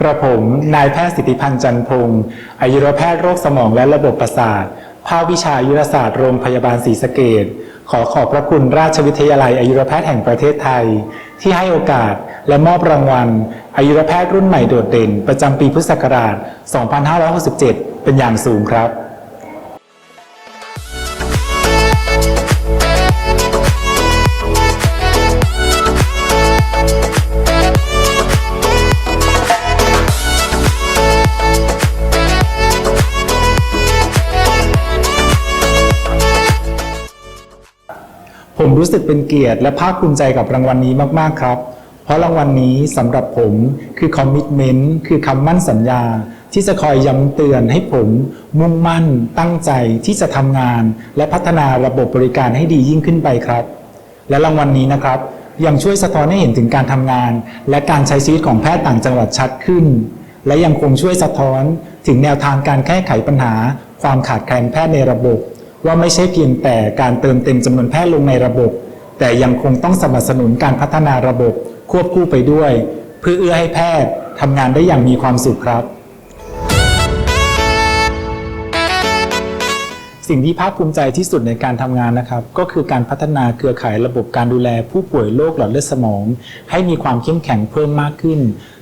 กระผมนายแพทย์สิทธิพันธ์จันพงศ์อายุรแพทย์โรคสมองและระบบประสาท ภาควิชาอายุรศาสตร์โรงพยาบาลศรีสะเกดขอขอบพระคุณราชวิทยาลัยอายุรแพทย์แห่งประเทศไทย ที่ให้โอกาสและมอบรางวัลอายุรแพทย์รุ่นใหม่โดดเด่น ประจำปีพุทธศักราช 2567 เป็นอย่างสูงครับ รู้สึกเป็นเกียรติและภาคภูมิใจกับรางวัลนี้มาก ๆ ครับ เพราะรางวัลนี้สำหรับผมคือคอมมิชเมนต์คือคำมั่นสัญญา ที่จะคอยย้ำเตือนให้ผมมุ่งมั่น ตั้งใจที่จะทำงาน และพัฒนาระบบบริการให้ดียิ่งขึ้นไปครับ และรางวัลนี้นะครับ ยังช่วยสะท้อนให้เห็นถึงการทำงาน และการใช้ชีวิตของแพทย์ต่างจังหวัดชัดขึ้น และยังคงช่วยสะท้อนถึงแนวทางการแก้ไขปัญหา ความขาดแคลนแพทย์ในระบบ ว่าไม่ใช่เพียงแต่การเติมเต็มจำนวนแพทย์ลงในระบบ แต่ยังคงต้องสนับสนุนการพัฒนาระบบควบคู่ไปด้วย เพื่อเอื้อให้แพทย์ทำงานได้อย่างมีความสุขครับ สิ่งที่ภาคภูมิใจที่สุดในการทำงานนะครับ ก็คือการพัฒนาเครือข่ายระบบการดูแลผู้ป่วยโรคหลอดเลือดสมอง ให้มีความเข้มแข็งเพิ่มมากขึ้น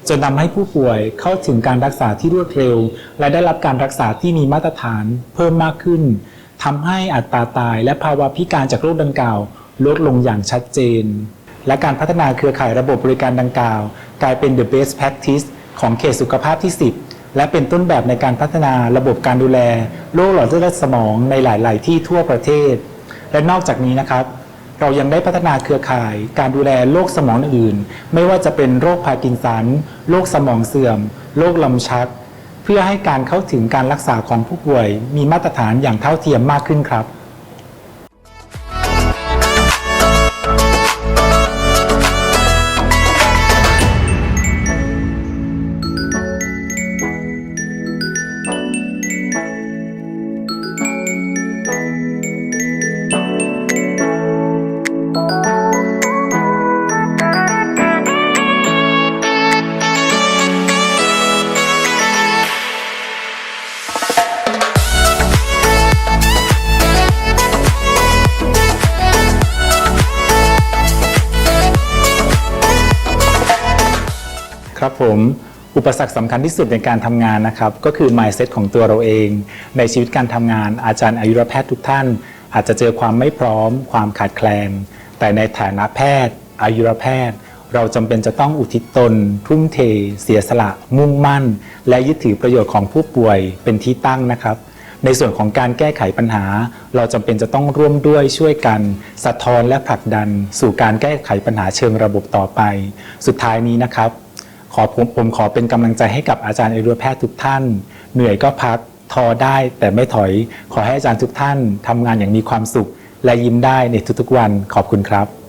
จนทำให้ผู้ป่วยเข้าถึงการรักษาที่รวดเร็ว และได้รับการรักษาที่มีมาตรฐานเพิ่มมากขึ้น ทำให้อัตราตายและภาวะพิการจากโรคดังกล่าว ลดลงอย่างชัดเจน และการพัฒนาเครือข่ายระบบบริการดังกล่าว กลายเป็น the best practice ของเขตสุขภาพที่ 10 และเป็นต้นแบบในการพัฒนาระบบการดูแล โรคหลอดเลือดสมองในหลาย ๆ ที่ทั่วประเทศ และนอกจากนี้นะครับเรายังได้พัฒนาเครือข่ายการดูแลโรคสมองอื่น ไม่ว่าจะเป็นโรคพาร์กินสัน โรคสมองเสื่อม โรคลำชัก เพื่อให้การเข้าถึงการรักษาของผู้ป่วยมีมาตรฐานอย่างเท่าเทียมมากขึ้นครับ ครับผมอุปสรรคสำคัญที่สุดในการทำงานนะครับ ก็คือ mindset ของตัวเราเอง ในชีวิตการทำงานอาจารย์อายุรแพทย์ทุกท่าน อาจจะเจอความไม่พร้อม ความขาดแคลน แต่ในฐานะแพทย์อายุรแพทย์ เราจำเป็นจะต้องอุทิศตน ทุ่มเท เสียสละ มุ่งมั่น และยึดถือประโยชน์ของผู้ป่วยเป็นที่ตั้งนะครับในส่วนของการแก้ไขปัญหา เราจำเป็นจะต้องร่วมด้วยช่วยกัน สะท้อนและผลักดัน สู่การแก้ไขปัญหาเชิงระบบต่อไป สุดท้ายนี้นะครับ ขอผมผมขอเป็นกำลังใจให้กับอาจารย์อายุรแพทย์ทุกท่าน เหนื่อยก็พักทอได้แต่ไม่ถอย ขอให้อาจารย์ทุกท่านทำงานอย่างมีความสุข และยิ้มได้ในทุกๆวันขอบคุณครับ